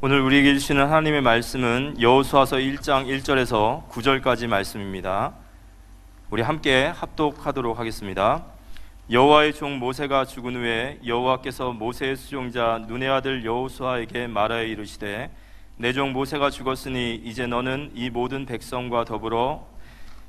오늘 우리에게 주시는 하나님의 말씀은 여호수아서 1장 1절에서 9절까지 말씀입니다. 우리 함께 합독하도록 하겠습니다. 여호와의 종 모세가 죽은 후에 여호와께서 모세의 수종자 눈의 아들 여호수아에게 말하여 이르시되 내 종 모세가 죽었으니 이제 너는 이 모든 백성과 더불어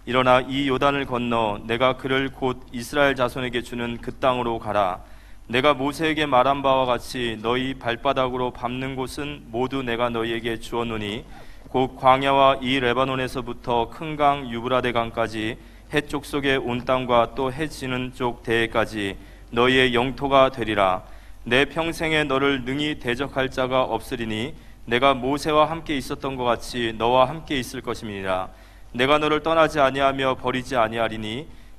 일어나 이 요단을 건너 내가 그를 곧 이스라엘 자손에게 주는 그 땅으로 가라 내가 모세에게 말한 바와 같이 너희 발바닥으로 밟는 곳은 모두 내가 너희에게 주었노니 곧 광야와 이 레바논에서부터 큰 강 유브라데 강까지 해쪽 속의 온 땅과 또 해지는 쪽 대해까지 너희의 영토가 되리라. 내 평생에 너를 능히 대적할 자가 없으리니 내가 모세와 함께 있었던 것 같이 너와 함께 있을 것임이니라. 내가 너를 떠나지 아니하며 버리지 아니하리니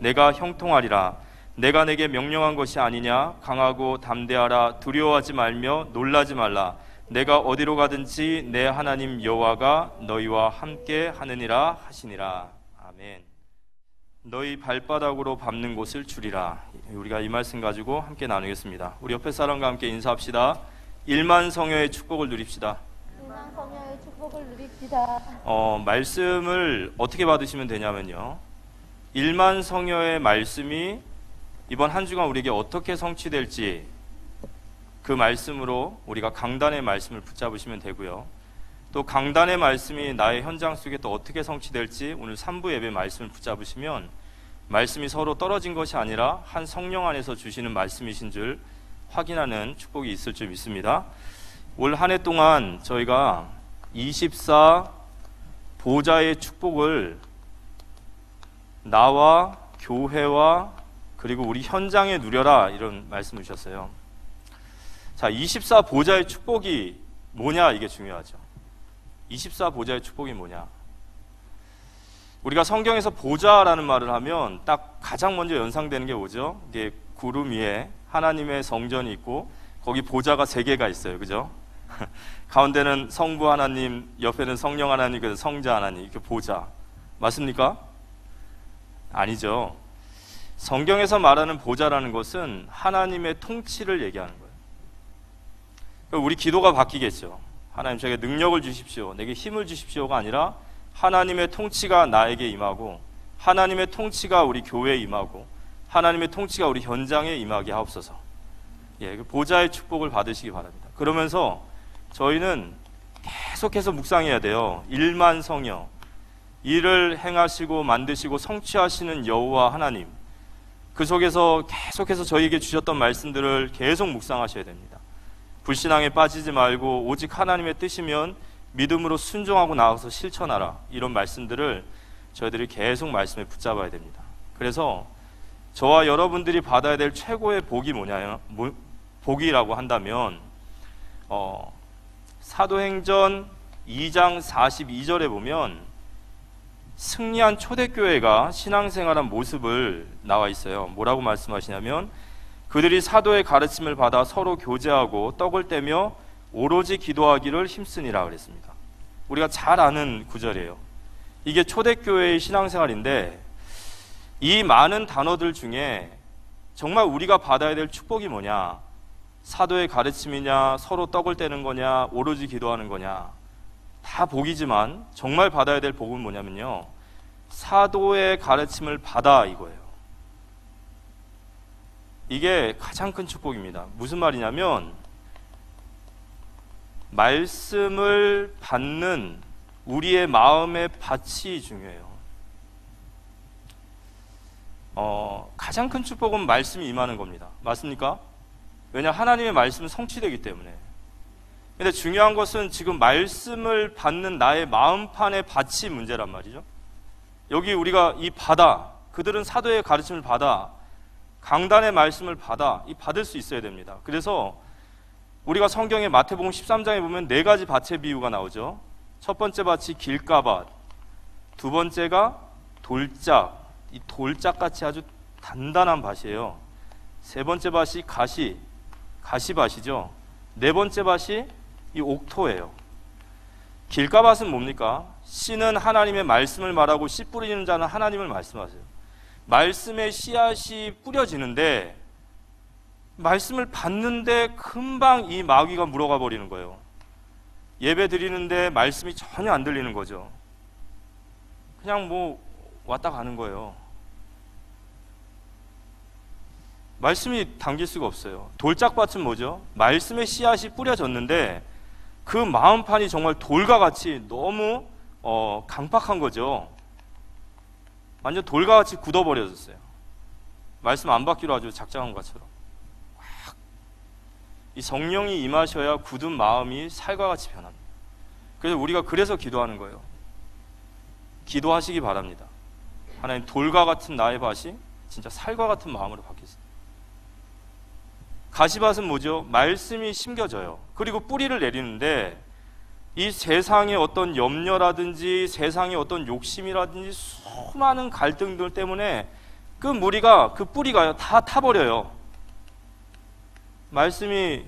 내가 형통하리라. 내가 내게 명령한 것이 아니냐? 강하고 담대하라. 두려워하지 말며 놀라지 말라. 내가 어디로 가든지 내 하나님 여호와가 너희와 함께 하느니라 하시니라. 아멘. 너희 발바닥으로 밟는 곳을 주리라. 우리가 이 말씀 가지고 함께 나누겠습니다. 우리 옆에 사람과 함께 인사합시다. 일만 성녀의 축복을 누립시다. 신앙 성령의 축복을 누립시다. 어, 말씀을 어떻게 받으시면 되냐면요. 일만 성녀의 말씀이 이번 한 주간 우리에게 어떻게 성취될지 그 말씀으로 우리가 강단의 말씀을 붙잡으시면 되고요. 또 강단의 말씀이 나의 현장 속에 또 어떻게 성취될지 오늘 3부 예배 말씀을 붙잡으시면 말씀이 서로 떨어진 것이 아니라 한 성령 안에서 주시는 말씀이신 줄 확인하는 축복이 있을 줄 믿습니다. 올 한 해 동안 저희가 24 보좌의 축복을 나와 교회와 그리고 우리 현장에 누려라 이런 말씀을 주셨어요. 자, 24 보좌의 축복이 뭐냐 이게 중요하죠. 24 보좌의 축복이 뭐냐? 우리가 성경에서 보좌라는 말을 하면 딱 가장 먼저 연상되는 게 뭐죠? 이게 구름 위에 하나님의 성전이 있고 거기 보좌가 세 개가 있어요. 그죠? 가운데는 성부 하나님, 옆에는 성령 하나님, 그래서 성자 하나님 이렇게 보좌 맞습니까? 아니죠. 성경에서 말하는 보좌라는 것은 하나님의 통치를 얘기하는 거예요. 그럼 우리 기도가 바뀌겠죠. 하나님 저에게 능력을 주십시오. 내게 힘을 주십시오가 아니라 하나님의 통치가 나에게 임하고 하나님의 통치가 우리 교회에 임하고 하나님의 통치가 우리 현장에 임하게 하옵소서. 예, 그 보좌의 축복을 받으시기 바랍니다. 그러면서 저희는 계속해서 묵상해야 돼요. 일만 성령. 일을 행하시고 만드시고 성취하시는 여호와 하나님. 그 속에서 계속해서 저희에게 주셨던 말씀들을 계속 묵상하셔야 됩니다. 불신앙에 빠지지 말고 오직 하나님의 뜻이면 믿음으로 순종하고 나가서 실천하라. 이런 말씀들을 저희들이 계속 말씀에 붙잡아야 됩니다. 그래서 저와 여러분들이 받아야 될 최고의 복이 뭐냐요? 뭐, 복이라고 한다면 어, 사도행전 2장 42절에 보면 승리한 초대교회가 신앙생활한 모습을 나와 있어요. 뭐라고 말씀하시냐면 그들이 사도의 가르침을 받아 서로 교제하고 떡을 떼며 오로지 기도하기를 힘쓰니라 그랬습니다. 우리가 잘 아는 구절이에요. 이게 초대교회의 신앙생활인데 이 많은 단어들 중에 정말 우리가 받아야 될 축복이 뭐냐? 사도의 가르침이냐, 서로 떡을 떼는 거냐, 오로지 기도하는 거냐. 다 복이지만 정말 받아야 될 복은 뭐냐면요. 사도의 가르침을 받아 이거예요. 이게 가장 큰 축복입니다. 무슨 말이냐면 말씀을 받는 우리의 마음의 밭이 중요해요. 어, 가장 큰 축복은 말씀이 임하는 겁니다. 맞습니까? 왜냐 하나님의 말씀은 성취되기 때문에. 근데 중요한 것은 지금 말씀을 받는 나의 마음판의 밭이 문제란 말이죠. 여기 우리가 이 받아 그들은 사도의 가르침을 받아 강단의 말씀을 받아 이 받을 수 있어야 됩니다. 그래서 우리가 성경의 마태복음 13장에 보면 네 가지 밭의 비유가 나오죠. 첫 번째 밭이 길가밭, 두 번째가 돌짝, 이 돌짝 같이 아주 단단한 밭이에요. 세 번째 밭이 가시, 가시밭이죠. 네 번째 밭이 이 옥토예요. 길가밭은 뭡니까? 씨는 하나님의 말씀을 말하고 씨 뿌리는 자는 하나님을 말씀하세요. 말씀의 씨앗이 뿌려지는데 말씀을 받는데 금방 이 마귀가 물어가 버리는 거예요. 예배 드리는데 말씀이 전혀 안 들리는 거죠. 그냥 뭐 왔다 가는 거예요. 말씀이 담길 수가 없어요. 돌짝밭은 뭐죠? 말씀의 씨앗이 뿌려졌는데 그 마음판이 정말 돌과 같이 너무 어, 강팍한 거죠. 완전 돌과 같이 굳어버려졌어요. 말씀 안 받기로 아주 작정한 것처럼. 확. 이 성령이 임하셔야 굳은 마음이 살과 같이 변합니다. 그래서 우리가 그래서 기도하는 거예요. 기도하시기 바랍니다. 하나님 돌과 같은 나의 밭이 진짜 살과 같은 마음으로 바뀌었어요. 가시밭은 뭐죠? 말씀이 심겨져요. 그리고 뿌리를 내리는데 이 세상의 어떤 염려라든지 세상의 어떤 욕심이라든지 수많은 갈등들 때문에 그 무리가 그 뿌리가 다 타버려요. 말씀이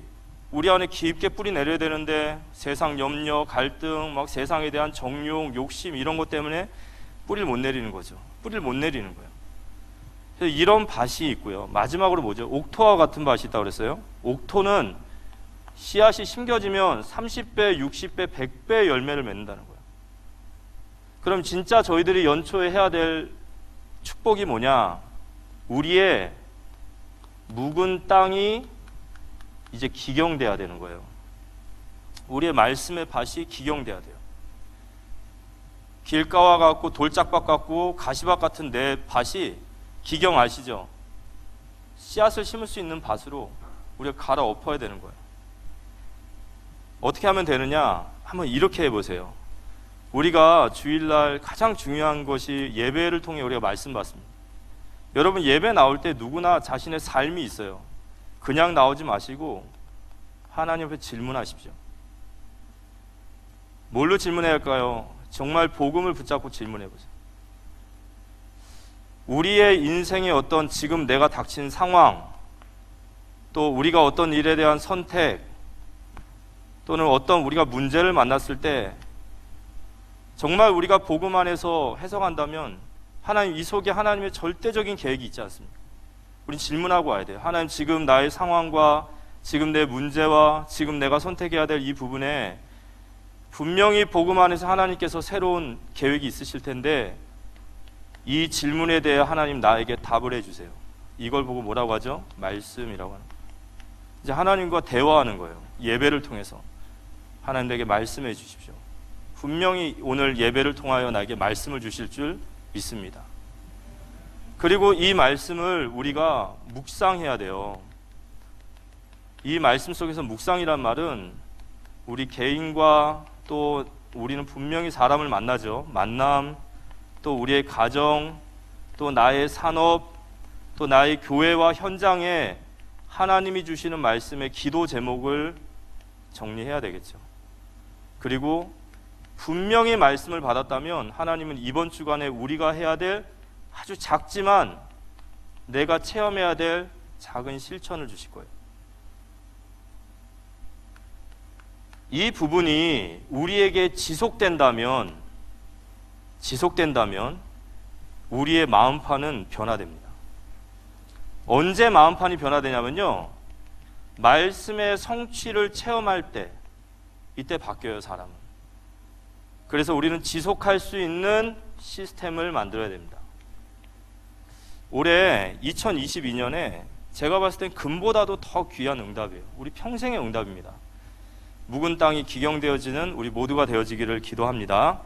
우리 안에 깊게 뿌리 내려야 되는데 세상 염려, 갈등, 막 세상에 대한 정욕, 욕심 이런 것 때문에 뿌리를 못 내리는 거죠. 뿌리를 못 내리는 거예요. 그래서 이런 밭이 있고요. 마지막으로 뭐죠? 옥토와 같은 밭이 있다고 그랬어요. 옥토는 씨앗이 심겨지면 30배, 60배, 100배 열매를 맺는다는 거예요. 그럼 진짜 저희들이 연초에 해야 될 축복이 뭐냐? 우리의 묵은 땅이 이제 기경돼야 되는 거예요. 우리의 말씀의 밭이 기경돼야 돼요. 길가와 같고 돌짝밭 같고 가시밭 같은 내 밭이 기경 아시죠? 씨앗을 심을 수 있는 밭으로 우리가 갈아 엎어야 되는 거예요. 어떻게 하면 되느냐? 한번 이렇게 해보세요. 우리가 주일날 가장 중요한 것이 예배를 통해 우리가 말씀 받습니다. 여러분 예배 나올 때 누구나 자신의 삶이 있어요. 그냥 나오지 마시고 하나님 앞에 질문하십시오. 뭘로 질문해야 할까요? 정말 복음을 붙잡고 질문해 보세요. 우리의 인생의 어떤 지금 내가 닥친 상황, 또 우리가 어떤 일에 대한 선택, 또는 어떤 우리가 문제를 만났을 때 정말 우리가 복음 안에서 해석한다면 하나님 이 속에 하나님의 절대적인 계획이 있지 않습니까? 우린 질문하고 와야 돼요. 하나님 지금 나의 상황과 지금 내 문제와 지금 내가 선택해야 될 이 부분에 분명히 복음 안에서 하나님께서 새로운 계획이 있으실 텐데 이 질문에 대해 하나님 나에게 답을 해주세요. 이걸 보고 뭐라고 하죠? 말씀이라고 하는 거예요. 이제 하나님과 대화하는 거예요. 예배를 통해서 하나님 내게 말씀해 주십시오. 분명히 오늘 예배를 통하여 나에게 말씀을 주실 줄 믿습니다. 그리고 이 말씀을 우리가 묵상해야 돼요. 이 말씀 속에서 묵상이란 말은 우리 개인과 또 우리는 분명히 사람을 만나죠. 만남, 또 우리의 가정, 또 나의 산업, 또 나의 교회와 현장에 하나님이 주시는 말씀의 기도 제목을 정리해야 되겠죠. 그리고 분명히 말씀을 받았다면 하나님은 이번 주간에 우리가 해야 될 아주 작지만 내가 체험해야 될 작은 실천을 주실 거예요. 이 부분이 우리에게 지속된다면 지속된다면 우리의 마음판은 변화됩니다. 언제 마음판이 변화되냐면요. 말씀의 성취를 체험할 때 이때 바뀌어요, 사람은. 그래서 우리는 지속할 수 있는 시스템을 만들어야 됩니다. 올해 2022년에 제가 봤을 땐 금보다도 더 귀한 응답이에요. 우리 평생의 응답입니다. 묵은 땅이 기경되어지는 우리 모두가 되어지기를 기도합니다.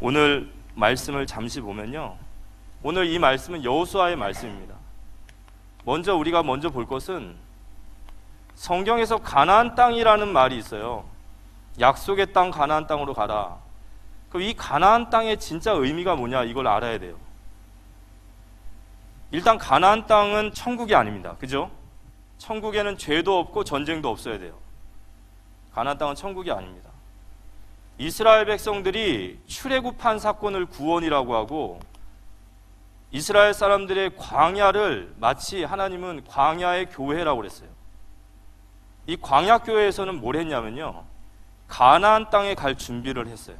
오늘 말씀을 잠시 보면요. 오늘 이 말씀은 여호수아의 말씀입니다. 먼저 우리가 먼저 볼 것은 성경에서 가나안 땅이라는 말이 있어요. 약속의 땅 가나안 땅으로 가라. 그럼 이 가나안 땅의 진짜 의미가 뭐냐 이걸 알아야 돼요. 일단 가나안 땅은 천국이 아닙니다. 그죠? 천국에는 죄도 없고 전쟁도 없어야 돼요. 가나안 땅은 천국이 아닙니다. 이스라엘 백성들이 출애굽한 사건을 구원이라고 하고 이스라엘 사람들의 광야를 마치 하나님은 광야의 교회라고 그랬어요. 이 광야 교회에서는 뭘 했냐면요. 가나안 땅에 갈 준비를 했어요.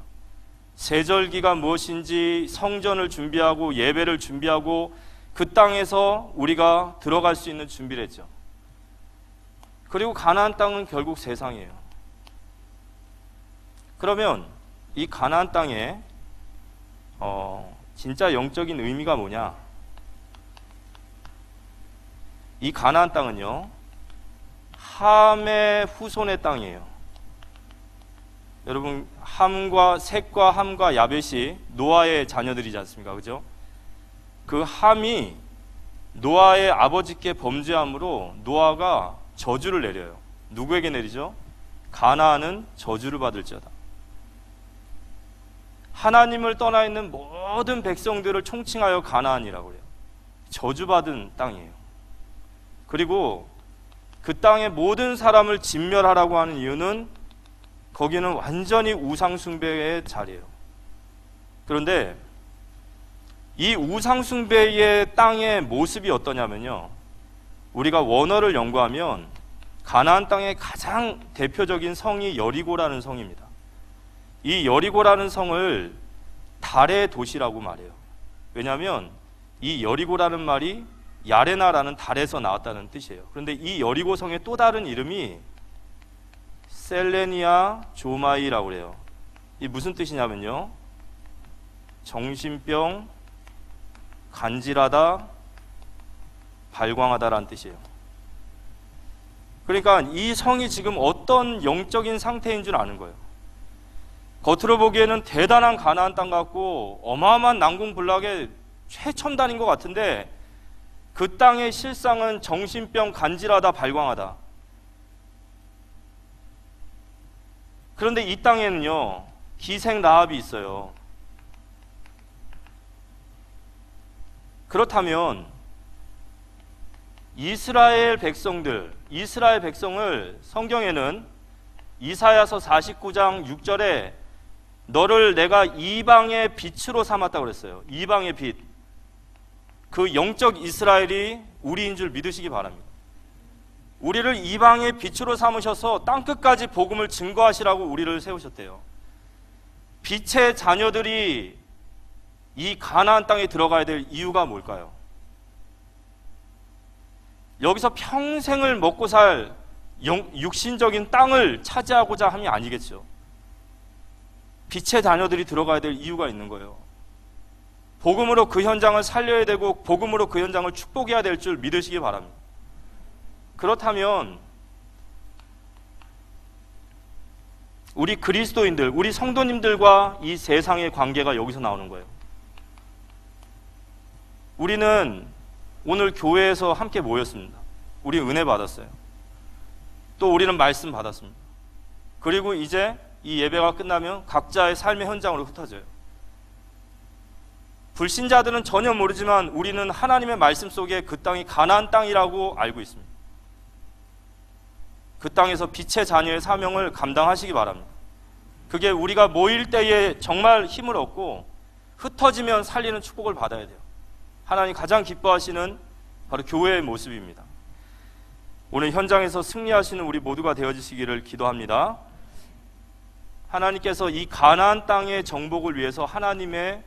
세절기가 무엇인지 성전을 준비하고 예배를 준비하고 그 땅에서 우리가 들어갈 수 있는 준비를 했죠. 그리고 가나안 땅은 결국 세상이에요. 그러면 이 가나안 땅에 어, 진짜 영적인 의미가 뭐냐? 이 가나안 땅은요. 함의 후손의 땅이에요. 여러분 함과 셋과 함과 야벳이 노아의 자녀들이지 않습니까? 그죠? 그 함이 노아의 아버지께 범죄함으로 노아가 저주를 내려요. 누구에게 내리죠? 가나안은 저주를 받을지어다. 하나님을 떠나 있는 모든 백성들을 총칭하여 가나안이라고 해요. 저주받은 땅이에요. 그리고 그 땅의 모든 사람을 진멸하라고 하는 이유는 거기는 완전히 우상숭배의 자리예요. 그런데 이 우상숭배의 땅의 모습이 어떠냐면요. 우리가 원어를 연구하면 가나안 땅의 가장 대표적인 성이 여리고라는 성입니다. 이 여리고라는 성을 달의 도시라고 말해요. 왜냐하면 이 여리고라는 말이 야레나라는 달에서 나왔다는 뜻이에요. 그런데 이 여리고 성의 또 다른 이름이 셀레니아 조마이라고 그래요. 이 무슨 뜻이냐면요. 정신병, 간질하다, 발광하다라는 뜻이에요. 그러니까 이 성이 지금 어떤 영적인 상태인 줄 아는 거예요. 겉으로 보기에는 대단한 가나안 땅 같고 어마어마한 난공불락의 최첨단인 것 같은데 그 땅의 실상은 정신병, 간질하다, 발광하다. 그런데 이 땅에는요 기생 라합이 있어요. 그렇다면 이스라엘 백성들, 이스라엘 백성을 성경에는 이사야서 49장 6절에 너를 내가 이방의 빛으로 삼았다고 그랬어요. 이방의 빛. 그 영적 이스라엘이 우리인 줄 믿으시기 바랍니다. 우리를 이방의 빛으로 삼으셔서 땅 끝까지 복음을 증거하시라고 우리를 세우셨대요. 빛의 자녀들이 이 가나안 땅에 들어가야 될 이유가 뭘까요? 여기서 평생을 먹고 살 영, 육신적인 땅을 차지하고자 함이 아니겠죠. 빛의 자녀들이 들어가야 될 이유가 있는 거예요. 복음으로 그 현장을 살려야 되고 복음으로 그 현장을 축복해야 될 줄 믿으시기 바랍니다. 그렇다면 우리 그리스도인들, 우리 성도님들과 이 세상의 관계가 여기서 나오는 거예요. 우리는 오늘 교회에서 함께 모였습니다. 우리 은혜 받았어요. 또 우리는 말씀 받았습니다. 그리고 이제 이 예배가 끝나면 각자의 삶의 현장으로 흩어져요. 불신자들은 전혀 모르지만 우리는 하나님의 말씀 속에 그 땅이 가나안 땅이라고 알고 있습니다. 그 땅에서 빛의 자녀의 사명을 감당하시기 바랍니다. 그게 우리가 모일 때에 정말 힘을 얻고 흩어지면 살리는 축복을 받아야 돼요. 하나님 가장 기뻐하시는 바로 교회의 모습입니다. 오늘 현장에서 승리하시는 우리 모두가 되어지시기를 기도합니다. 하나님께서 이 가나안 땅의 정복을 위해서 하나님의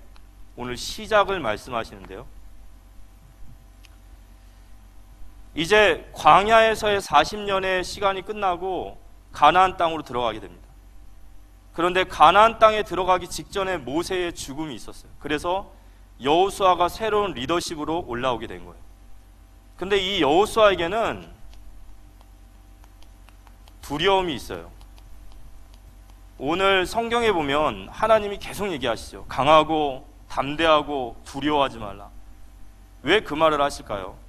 오늘 시작을 말씀하시는데요. 이제 광야에서의 40년의 시간이 끝나고 가나안 땅으로 들어가게 됩니다. 그런데 가나안 땅에 들어가기 직전에 모세의 죽음이 있었어요. 그래서 여호수아가 새로운 리더십으로 올라오게 된 거예요. 근데 이 여호수아에게는 두려움이 있어요. 오늘 성경에 보면 하나님이 계속 얘기하시죠. 강하고 담대하고 두려워하지 말라. 왜 그 말을 하실까요?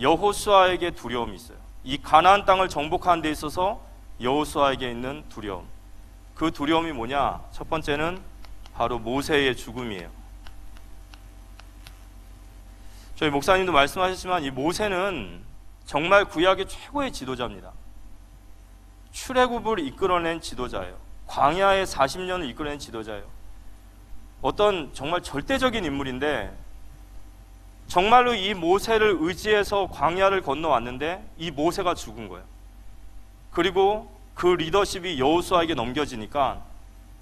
여호수아에게 두려움이 있어요. 이 가나안 땅을 정복하는 데 있어서 여호수아에게 있는 두려움. 그 두려움이 뭐냐? 첫 번째는 바로 모세의 죽음이에요. 저희 목사님도 말씀하셨지만 이 모세는 정말 구약의 최고의 지도자입니다. 출애굽을 이끌어낸 지도자예요. 광야의 40년을 이끌어낸 지도자예요. 어떤 정말 절대적인 인물인데 정말로 이 모세를 의지해서 광야를 건너왔는데 이 모세가 죽은 거예요. 그리고 그 리더십이 여호수아에게 넘겨지니까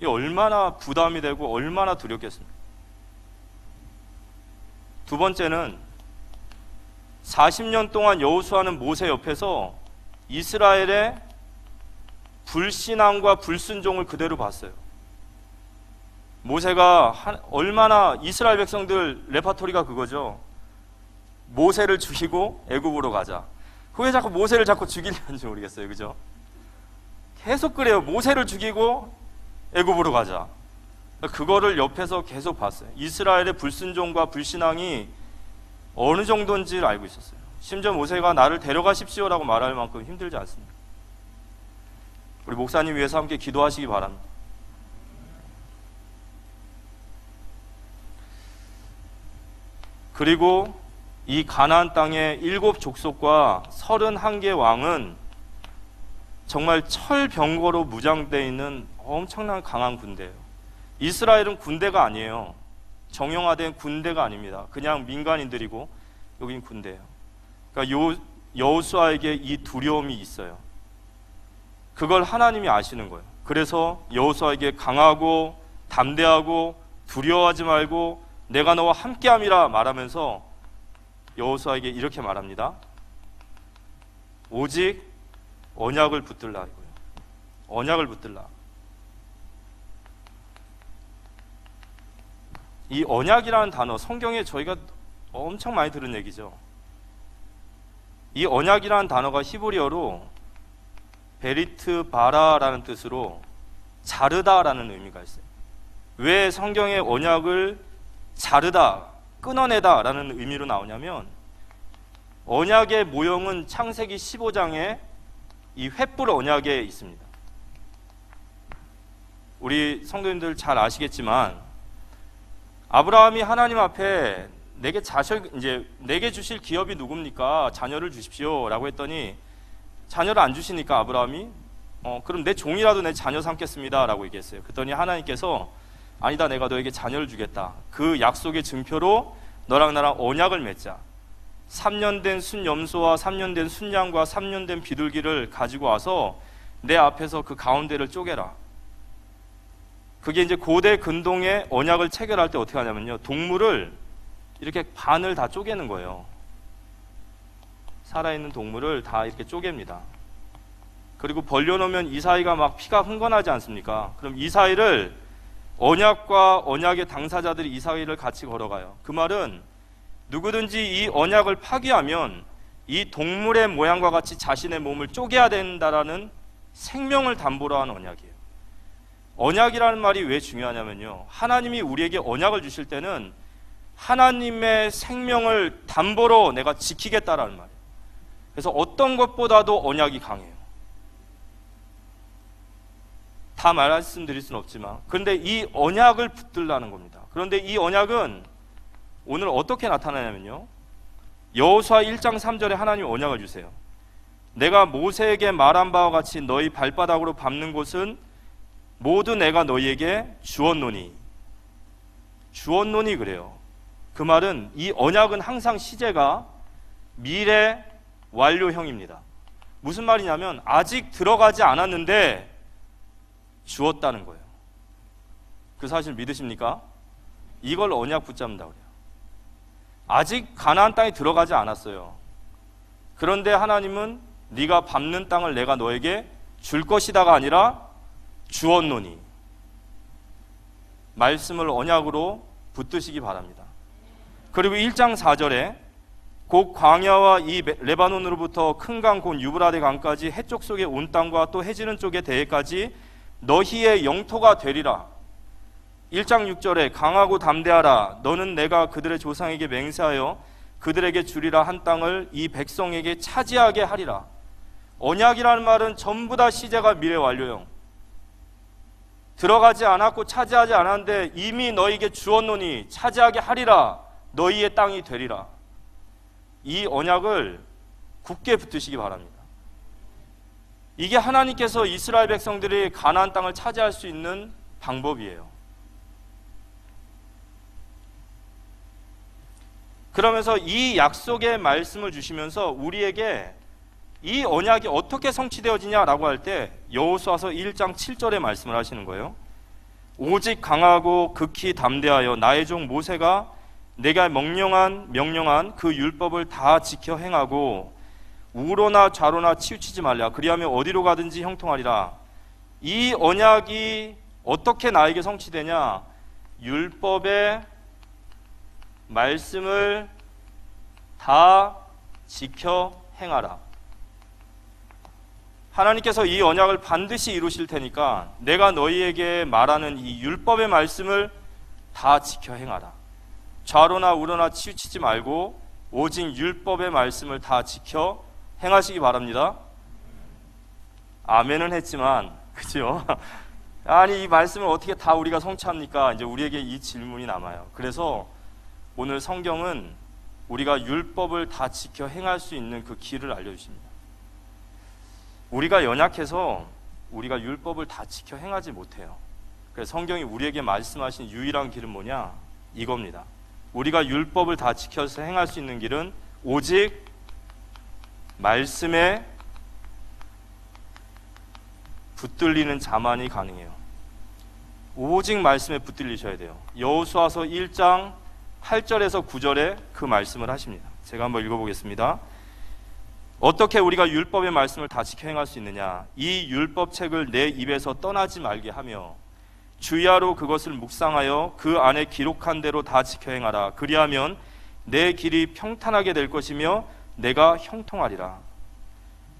이 얼마나 부담이 되고 얼마나 두렵겠습니까? 두 번째는 40년 동안 여호수아는 모세 옆에서 이스라엘의 불신앙과 불순종을 그대로 봤어요. 모세가 한- 얼마나 이스라엘 백성들 레파토리가 그거죠. 모세를 죽이고 애굽으로 가자. 왜 자꾸 모세를 자꾸 죽이려는지 모르겠어요. 그죠? 계속 그래요. 모세를 죽이고 애굽으로 가자. 그거를 옆에서 계속 봤어요. 이스라엘의 불순종과 불신앙이 어느 정도인지를 알고 있었어요. 심지어 모세가 나를 데려가십시오라고 말할 만큼 힘들지 않습니다. 우리 목사님 위해서 함께 기도하시기 바랍니다. 그리고 이 가나안 땅의 일곱 족속과 서른한 개 왕은 정말 철병거로 무장되어 있는 엄청난 강한 군대예요. 이스라엘은 군대가 아니에요. 정형화된 군대가 아닙니다. 그냥 민간인들이고 여긴 군대예요. 그러니까 요 여호수아에게 이 두려움이 있어요. 그걸 하나님이 아시는 거예요. 그래서 여호수아에게 강하고 담대하고 두려워하지 말고 내가 너와 함께함이라 말하면서 여호수아에게 이렇게 말합니다. 오직 언약을 붙들라 이거예요. 언약을 붙들라. 이 언약이라는 단어 성경에 저희가 엄청 많이 들은 얘기죠. 이 언약이라는 단어가 히브리어로 베리트 바라라는 뜻으로 자르다라는 의미가 있어요. 왜 성경에 언약을 자르다, 끊어내다라는 의미로 나오냐면 언약의 모형은 창세기 15장에 이 횃불 언약에 있습니다. 우리 성도님들 잘 아시겠지만 아브라함이 하나님 앞에 내게 자식 이제 내게 주실 기업이 누굽니까? 자녀를 주십시오라고 했더니 자녀를 안 주시니까 아브라함이 어 그럼 내 종이라도 내 자녀 삼겠습니다라고 얘기했어요. 그랬더니 하나님께서 아니다 내가 너에게 자녀를 주겠다. 그 약속의 증표로 너랑 나랑 언약을 맺자. 3년 된 순염소와 3년 된 순양과 3년 된 비둘기를 가지고 와서 내 앞에서 그 가운데를 쪼개라. 그게 이제 고대 근동의 언약을 체결할 때 어떻게 하냐면요. 동물을 이렇게 반을 다 쪼개는 거예요. 살아있는 동물을 다 이렇게 쪼갭니다. 그리고 벌려놓으면 이 사이가 막 피가 흥건하지 않습니까? 그럼 이 사이를 언약과 언약의 당사자들이 이 사이를 같이 걸어가요. 그 말은 누구든지 이 언약을 파기하면 이 동물의 모양과 같이 자신의 몸을 쪼개야 된다라는 생명을 담보로 한 언약이에요. 언약이라는 말이 왜 중요하냐면요. 하나님이 우리에게 언약을 주실 때는 하나님의 생명을 담보로 내가 지키겠다라는 말이에요. 그래서 어떤 것보다도 언약이 강해요. 다 말씀드릴 수는 없지만 그런데 이 언약을 붙들라는 겁니다. 그런데 이 언약은 오늘 어떻게 나타나냐면요. 여호수아 1장 3절에 하나님 언약을 주세요. 내가 모세에게 말한 바와 같이 너희 발바닥으로 밟는 곳은 모두 내가 너희에게 주었노니 주었노니 그래요. 그 말은 이 언약은 항상 시제가 미래 완료형입니다. 무슨 말이냐면 아직 들어가지 않았는데 주었다는 거예요. 그 사실 믿으십니까? 이걸 언약 붙잡는다 그래요. 아직 가나안 땅에 들어가지 않았어요. 그런데 하나님은 네가 밟는 땅을 내가 너에게 줄 것이다가 아니라 주었노니 말씀을 언약으로 붙드시기 바랍니다. 그리고 1장 4절에 곧 광야와 이 레바논으로부터 큰 강 곧 유브라데 강까지 해쪽 속의 온 땅과 또 해지는 쪽의 대해까지 너희의 영토가 되리라. 1장 6절에 강하고 담대하라. 너는 내가 그들의 조상에게 맹세하여 그들에게 주리라 한 땅을 이 백성에게 차지하게 하리라. 언약이라는 말은 전부 다 시제가 미래 완료형. 들어가지 않았고 차지하지 않았는데 이미 너희에게 주었노니 차지하게 하리라. 너희의 땅이 되리라. 이 언약을 굳게 붙드시기 바랍니다. 이게 하나님께서 이스라엘 백성들이 가나안 땅을 차지할 수 있는 방법이에요. 그러면서 이 약속의 말씀을 주시면서 우리에게 이 언약이 어떻게 성취되어지냐라고 할 때 여호수아서 1장 7절에 말씀을 하시는 거예요. 오직 강하고 극히 담대하여 나의 종 모세가 내가 명령한 명령한 그 율법을 다 지켜 행하고 우로나 좌로나 치우치지 말라 그리하면 어디로 가든지 형통하리라. 이 언약이 어떻게 나에게 성취되냐? 율법의 말씀을 다 지켜 행하라. 하나님께서 이 언약을 반드시 이루실 테니까 내가 너희에게 말하는 이 율법의 말씀을 다 지켜 행하라. 좌로나 우로나 치우치지 말고 오직 율법의 말씀을 다 지켜 행하시기 바랍니다. 아멘은 했지만 그죠? 아니 이 말씀을 어떻게 다 우리가 성취합니까? 이제 우리에게 이 질문이 남아요. 그래서 오늘 성경은 우리가 율법을 다 지켜 행할 수 있는 그 길을 알려주십니다. 우리가 연약해서 우리가 율법을 다 지켜 행하지 못해요. 그래서 성경이 우리에게 말씀하신 유일한 길은 뭐냐? 이겁니다. 우리가 율법을 다 지켜서 행할 수 있는 길은 오직 말씀에 붙들리는 자만이 가능해요. 오직 말씀에 붙들리셔야 돼요. 여호수아서 1장 8절에서 9절에 그 말씀을 하십니다. 제가 한번 읽어보겠습니다. 어떻게 우리가 율법의 말씀을 다 지켜 행할 수 있느냐? 이 율법 책을 내 입에서 떠나지 말게 하며 주야로 그것을 묵상하여 그 안에 기록한 대로 다 지켜 행하라. 그리하면 내 길이 평탄하게 될 것이며 내가 형통하리라.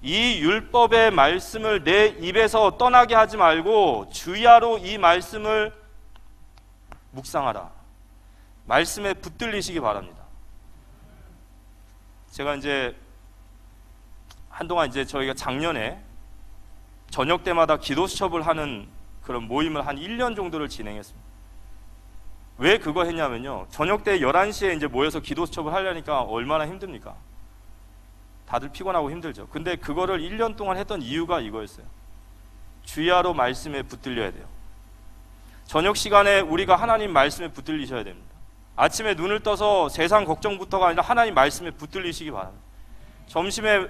이 율법의 말씀을 내 입에서 떠나게 하지 말고 주야로 이 말씀을 묵상하라. 말씀에 붙들리시기 바랍니다. 제가 이제 한동안 이제 저희가 작년에 저녁 때마다 기도 수첩을 하는 그런 모임을 한 1년 정도를 진행했습니다. 왜 그거 했냐면요. 저녁 때 11시에 이제 모여서 기도 수첩을 하려니까 얼마나 힘듭니까? 다들 피곤하고 힘들죠. 근데 그거를 1년 동안 했던 이유가 이거였어요. 주야로 말씀에 붙들려야 돼요. 저녁 시간에 우리가 하나님 말씀에 붙들리셔야 됩니다. 아침에 눈을 떠서 세상 걱정부터가 아니라 하나님 말씀에 붙들리시기 바랍니다. 점심에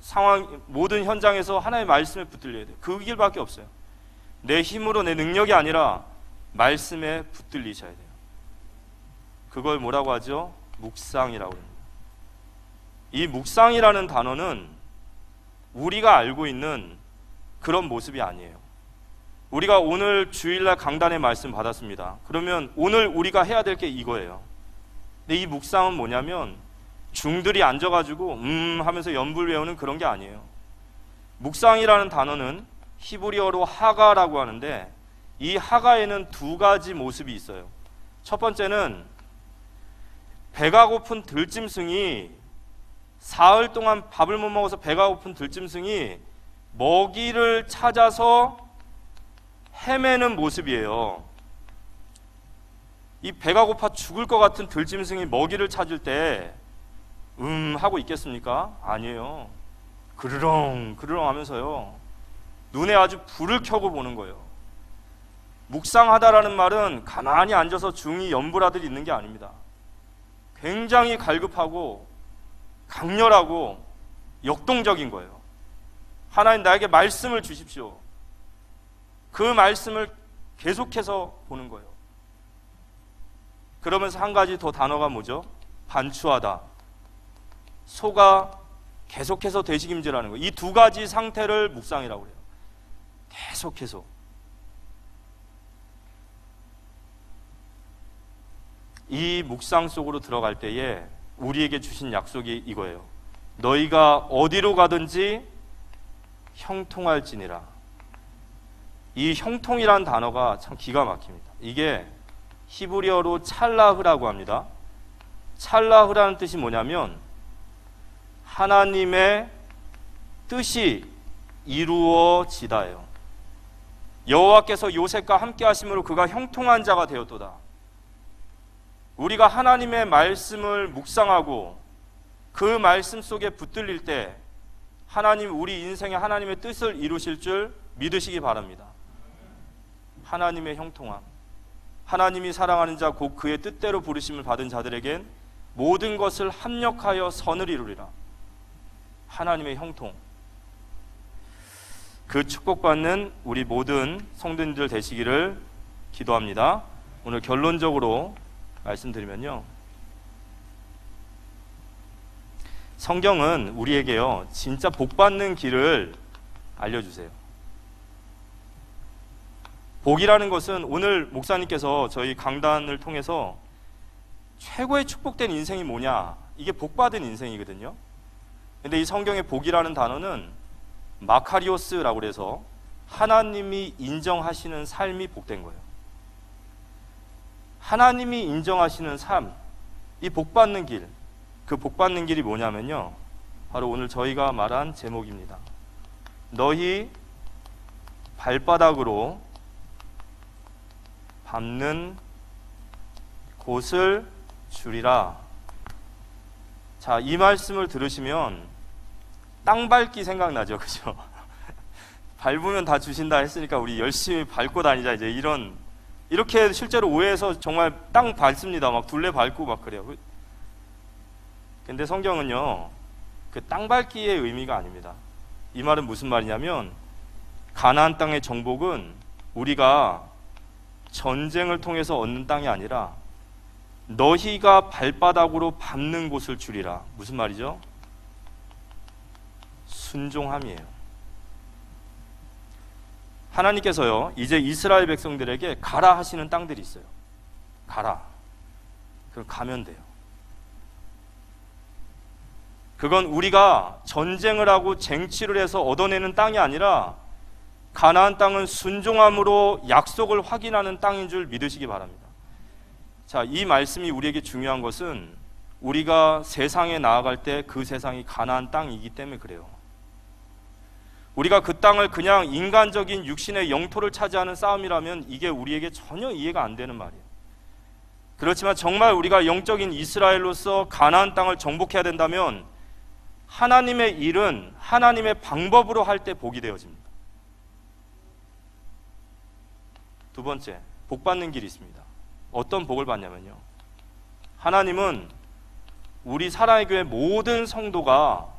상황 모든 현장에서 하나님의 말씀에 붙들려야 돼요. 그 길밖에 없어요. 내 힘으로 내 능력이 아니라 말씀에 붙들리셔야 돼요. 그걸 뭐라고 하죠? 묵상이라고 합니다. 이 묵상이라는 단어는 우리가 알고 있는 그런 모습이 아니에요. 우리가 오늘 주일날 강단의 말씀 받았습니다. 그러면 오늘 우리가 해야 될 게 이거예요. 근데 이 묵상은 뭐냐면 중들이 앉아가지고 음 하면서 연불 외우는 그런 게 아니에요. 묵상이라는 단어는 히브리어로 하가라고 하는데 이 하가에는 두 가지 모습이 있어요. 첫 번째는 배가 고픈 들짐승이 사흘 동안 밥을 못 먹어서 배가 고픈 들짐승이 먹이를 찾아서 헤매는 모습이에요. 이 배가 고파 죽을 것 같은 들짐승이 먹이를 찾을 때, 음, 하고 있겠습니까? 아니에요. 그르렁, 그르렁 하면서요. 눈에 아주 불을 켜고 보는 거예요. 묵상하다라는 말은 가만히 앉아서 중이 연불아들이 있는 게 아닙니다. 굉장히 갈급하고 강렬하고 역동적인 거예요. 하나님 나에게 말씀을 주십시오. 그 말씀을 계속해서 보는 거예요. 그러면서 한 가지 더 단어가 뭐죠? 반추하다. 소가 계속해서 되식임질하는 거. 이두 가지 상태를 묵상이라고 그래요. 계속해서. 이 묵상 속으로 들어갈 때에 우리에게 주신 약속이 이거예요. 너희가 어디로 가든지 형통할지니라. 이 형통이란 단어가 참 기가 막힙니다. 이게 히브리어로 찰라흐라고 합니다. 찰라흐라는 뜻이 뭐냐면 하나님의 뜻이 이루어지다예요. 여호와께서 요셉과 함께 하심으로 그가 형통한 자가 되었도다. 우리가 하나님의 말씀을 묵상하고 그 말씀 속에 붙들릴 때 하나님 우리 인생에 하나님의 뜻을 이루실 줄 믿으시기 바랍니다. 하나님의 형통함. 하나님이 사랑하는 자 곧 그의 뜻대로 부르심을 받은 자들에겐 모든 것을 합력하여 선을 이루리라. 하나님의 형통. 그 축복받는 우리 모든 성도님들 되시기를 기도합니다. 오늘 결론적으로 말씀드리면요. 성경은 우리에게요, 진짜 복받는 길을 알려주세요. 복이라는 것은 오늘 목사님께서 저희 강단을 통해서 최고의 축복된 인생이 뭐냐? 이게 복받은 인생이거든요. 근데 이 성경의 복이라는 단어는 마카리오스라고 그래서 하나님이 인정하시는 삶이 복된 거예요. 하나님이 인정하시는 삶, 이 복받는 길, 그 복받는 길이 뭐냐면요. 바로 오늘 저희가 말한 제목입니다. 너희 발바닥으로 밟는 곳을 주리라. 자, 이 말씀을 들으시면 땅 밟기 생각나죠. 그죠? 밟으면 다 주신다 했으니까 우리 열심히 밟고 다니자 이제 이런 이렇게 실제로 오해해서 정말 땅 밟습니다. 막 둘레 밟고 막 그래요. 근데 성경은요. 그 땅 밟기의 의미가 아닙니다. 이 말은 무슨 말이냐면 가나안 땅의 정복은 우리가 전쟁을 통해서 얻는 땅이 아니라 너희가 발바닥으로 밟는 곳을 주리라. 무슨 말이죠? 순종함이에요. 하나님께서요, 이제 이스라엘 백성들에게 가라 하시는 땅들이 있어요. 가라. 그럼 가면 돼요. 그건 우리가 전쟁을 하고 쟁취를 해서 얻어내는 땅이 아니라 가나안 땅은 순종함으로 약속을 확인하는 땅인 줄 믿으시기 바랍니다. 자, 이 말씀이 우리에게 중요한 것은 우리가 세상에 나아갈 때 그 세상이 가나안 땅이기 때문에 그래요. 우리가 그 땅을 그냥 인간적인 육신의 영토를 차지하는 싸움이라면 이게 우리에게 전혀 이해가 안 되는 말이에요. 그렇지만 정말 우리가 영적인 이스라엘로서 가나안 땅을 정복해야 된다면 하나님의 일은 하나님의 방법으로 할 때 복이 되어집니다. 두 번째, 복 받는 길이 있습니다. 어떤 복을 받냐면요. 하나님은 우리 사랑의 교회 모든 성도가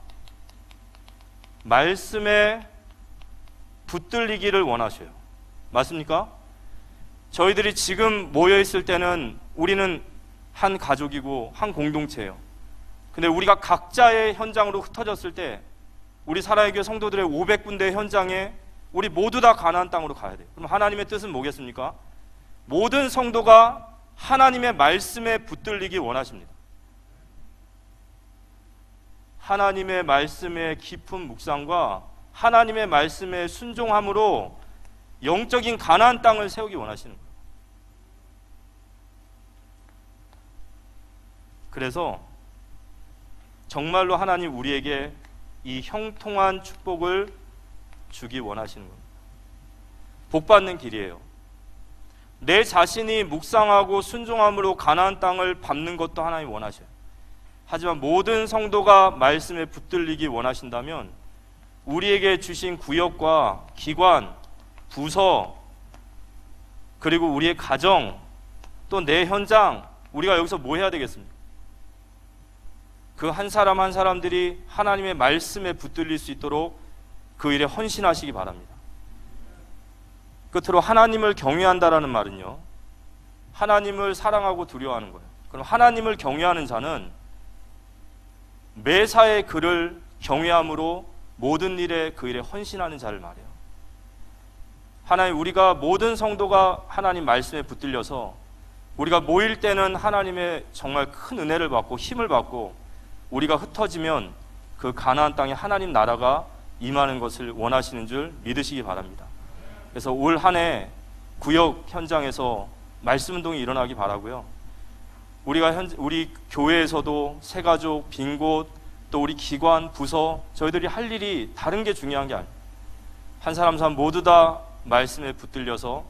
말씀에 붙들리기를 원하셔요. 맞습니까? 저희들이 지금 모여 있을 때는 우리는 한 가족이고 한 공동체예요. 근데 우리가 각자의 현장으로 흩어졌을 때 우리 사랑의 교회 성도들의 500군데 현장에 우리 모두 다 가나안 땅으로 가야 돼요. 그럼 하나님의 뜻은 뭐겠습니까? 모든 성도가 하나님의 말씀에 붙들리기 원하십니다. 하나님의 말씀의 깊은 묵상과 하나님의 말씀에 순종함으로 영적인 가나안 땅을 세우기 원하시는 거예요. 그래서 정말로 하나님 우리에게 이 형통한 축복을 주기 원하시는 겁니다. 복 받는 길이에요. 내 자신이 묵상하고 순종함으로 가나안 땅을 밟는 것도 하나님 원하셔요. 하지만 모든 성도가 말씀에 붙들리기 원하신다면 우리에게 주신 구역과 기관, 부서 그리고 우리의 가정 또 내 현장 우리가 여기서 뭐 해야 되겠습니까? 그 한 사람 한 사람들이 하나님의 말씀에 붙들릴 수 있도록 그 일에 헌신하시기 바랍니다. 끝으로 하나님을 경외한다라는 말은요. 하나님을 사랑하고 두려워하는 거예요. 그럼 하나님을 경외하는 자는 매사에 그를 경외함으로 모든 일에 그 일에 헌신하는 자를 말해요. 하나님 우리가 모든 성도가 하나님 말씀에 붙들려서 우리가 모일 때는 하나님의 정말 큰 은혜를 받고 힘을 받고 우리가 흩어지면 그 가나안 땅에 하나님 나라가 임하는 것을 원하시는 줄 믿으시기 바랍니다. 그래서 올 한 해 구역 현장에서 말씀 운동이 일어나기 바라고요. 우리가 현 우리 교회에서도 새가족, 빈곳 또 우리 기관, 부서 저희들이 할 일이 다른 게 중요한 게 아니에요. 한 사람 한 사람 모두 다 말씀에 붙들려서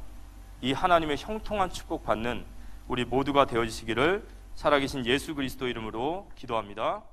이 하나님의 형통한 축복 받는 우리 모두가 되어지시기를 살아계신 예수 그리스도 이름으로 기도합니다.